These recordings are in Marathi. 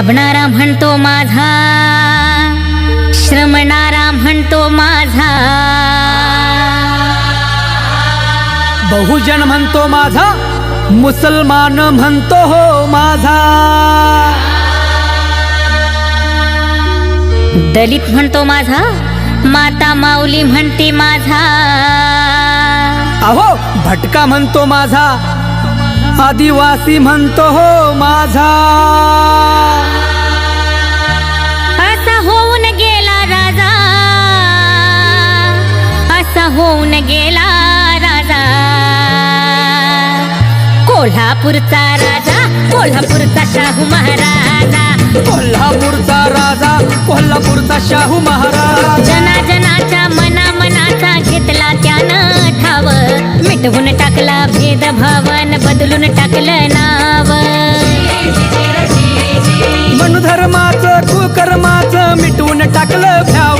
राबणारा म्हणतो माझा श्रमणारा म्हणतो माझा. बहुजन म्हणतो माझा मुसलमान म्हणतो हो माझा. दलित म्हणतो माझा माता माऊली म्हणते माझा. अहो भटका म्हणतो माझा आदिवासी म्हणतो हो माझा. असा होऊन गेला राजा. कोल्हापूरचा राजा कोल्हापूरचा शाहू महाराजा. कोल्हापूरचा राजा कोल्हापूरचा शाहू महाराज. जना जनाच्या मना मनाचा घेतला त्यानं ठाव. मिटवून टाकला भेदभावन बदलून टाकलं नाव. मनुधर्माचं कुकर्माचं मिटवून टाकलं भ्याव.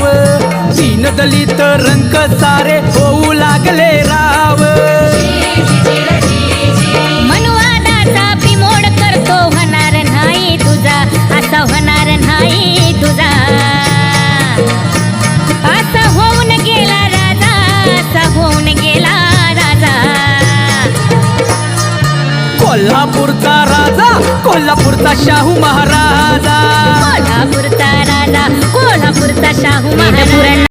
दीन दलित रंक सारे होऊ लागले राव. मनुवादाचा बिमोड करतो होणार नाही तुझा. असा होणार नाही तुझा. असा होऊन गेला राजा असा होऊन गेला राजा. कोल्हापूरचा राजा कोल्हापूरचा शाहू महाराजा. कोल्हापूरचा राजा कोल्हापूरचा शाहू महाराज.